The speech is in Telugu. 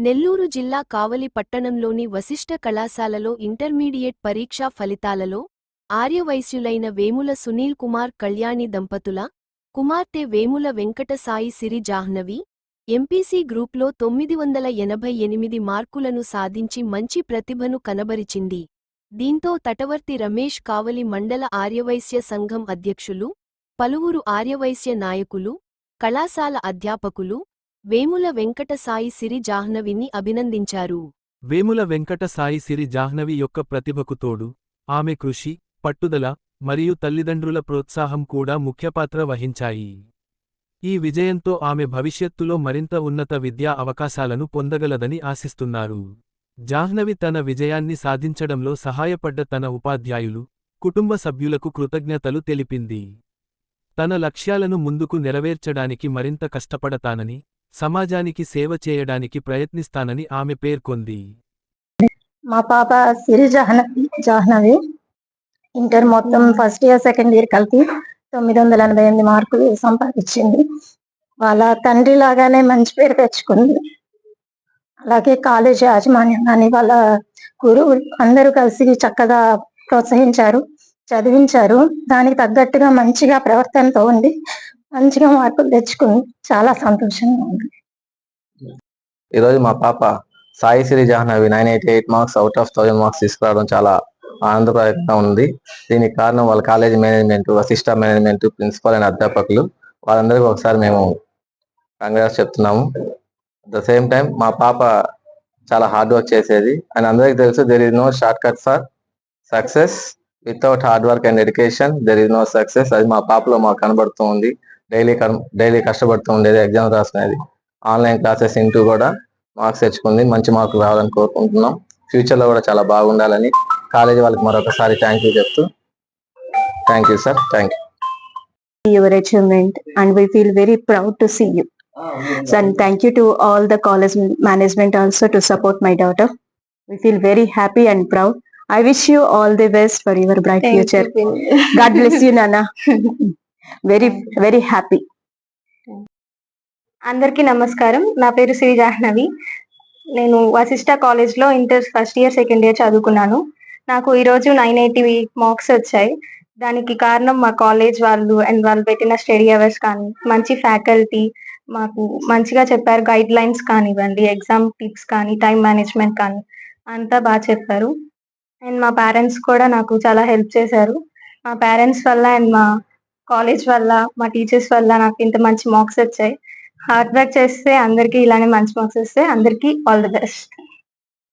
నెల్లూరు జిల్లా కావలి పట్టణంలోని వశిష్ఠ కళాశాలలో ఇంటర్మీడియట్ పరీక్షా ఫలితాలలో ఆర్యవైశ్యులైన వేముల సునీల్ కుమార్ కళ్యాణి దంపతుల కుమార్తె వేముల వెంకటసాయి సిరి జాహ్నవి ఎంపీసీ గ్రూప్లో తొమ్మిది వందల ఎనభై ఎనిమిది మార్కులను సాధించి మంచి ప్రతిభను కనబరిచింది. దీంతో తటవర్తి రమేష్ కావలి మండల ఆర్యవైశ్య సంఘం అధ్యక్షులు పలువురు ఆర్యవైశ్య నాయకులు కళాశాల అధ్యాపకులు వేముల వెంకట సాయి సిరి జాహ్నవిని అభినందించారు. వేముల వెంకట సాయి సిరి జాహ్నవి యొక్క ప్రతిభకు తోడు ఆమె కృషి పట్టుదల మరియు తల్లిదండ్రుల ప్రోత్సాహం కూడా ముఖ్యపాత్ర వహించాయి. ఈ విజయంతో ఆమె భవిష్యత్తులో మరింత ఉన్నత విద్యా అవకాశాలను పొందగలదని ఆశిస్తున్నారు. జాహ్నవి తన విజయాన్ని సాధించడంలో సహాయపడ్డ తన ఉపాధ్యాయులు కుటుంబ సభ్యులకు కృతజ్ఞతలు తెలిపింది. తన లక్ష్యాలను ముందుకు నెరవేర్చడానికి మరింత కష్టపడతానని సమాజానికి సేవ చేయడానికి ప్రయత్నిస్తానని ఆమె పేర్కొంది. మా పాప సిరి జాహ్నవి జాహ్నవి. ఇంటర్ మొత్తం ఫస్ట్ ఇయర్ సెకండ్ ఇయర్ కలిపి తొమ్మిది వందల ఎనభై ఎనిమిది మార్కులు సంపాదించింది. వాళ్ళ తండ్రి లాగానే మంచి పేరు తెచ్చుకుంది. అలాగే కాలేజ్ యాజమాన్యం కానీ వాళ్ళ గురువు అందరూ కలిసి చక్కగా ప్రోత్సహించారు చదివించారు. దానికి తగ్గట్టుగా మంచిగా ప్రవర్తనతో ఉండి మంచిగా మార్కులు తెచ్చుకుని చాలా సంతోషంగా ఉంది. ఈరోజు మా పాప Sai Siri Jahnavi nine eighty eight marks out of thousand marks తీసుకురావడం చాలా ఆనందప్రదంగా ఉంది. దీనికి కారణం వాళ్ళ college management Vasishta management principal and అధ్యాపకులు. వాళ్ళందరికీ ఒకసారి మేము కంగ్రాట్స్ చెప్తున్నాము. అట్ ద సేమ్ టైం మా పాప చాలా హార్డ్ వర్క్ చేసేది. అండ్ అందరికీ తెలుసు there is no short cut for success without hard work and education there is no success అది మా పాపలో మాకు కనబడుతూ ఉంది. డైలీ డైలీ కష్టపడుతూ ఉండేది ఎగ్జామ్ రాసుకునేది ఆన్లైన్ క్లాసెస్ ఇంటూ కూడా మార్క్స్ తెచ్చుకుంది మంచి మార్కులు రావాలని కోరుకుంటున్నాం ఫ్యూచర్లో కూడా చాలా బాగుండాలని కాలేజీ వాళ్ళకి మరొకసారి థ్యాంక్ యూ చెప్తూ thank you sir thank you achievement and we feel very proud to see you. So, and thank you to all the college management also to support my daughter. We feel very happy and proud. I wish you all the best for your bright future. God bless you, Nana. Very, very happy. అందరికీ నమస్కారం. నా పేరు శ్రీ జాహ్నవి. నేను వశిష్ట కాలేజ్లో inter first year second year చదువుకున్నాను. నాకు ఈరోజు నైన్ ఎయిటీ మార్క్స్ వచ్చాయి. దానికి కారణం మా కాలేజ్ వాళ్ళు అండ్ వాళ్ళు పెట్టిన స్టడీ అవర్స్ కానీ మంచి ఫ్యాకల్టీ మాకు మంచిగా చెప్పారు. గైడ్ లైన్స్ కానివ్వండి ఎగ్జామ్ టిప్స్ కానీ టైం మేనేజ్మెంట్ కానీ అంతా బాగా చెప్పారు. అండ్ మా పేరెంట్స్ కూడా నాకు చాలా హెల్ప్ చేశారు. మా పేరెంట్స్ వల్ల అండ్ మా కాలేజ్ వల్ల మా టీచర్స్ వల్ల నాకు ఇంత మంచి మార్క్స్ వచ్చాయి. హార్డ్ వర్క్ చేస్తే అందరికీ ఇలానే మంచి మార్క్స్ వస్తే అందరికీ ఆల్ ది బెస్ట్.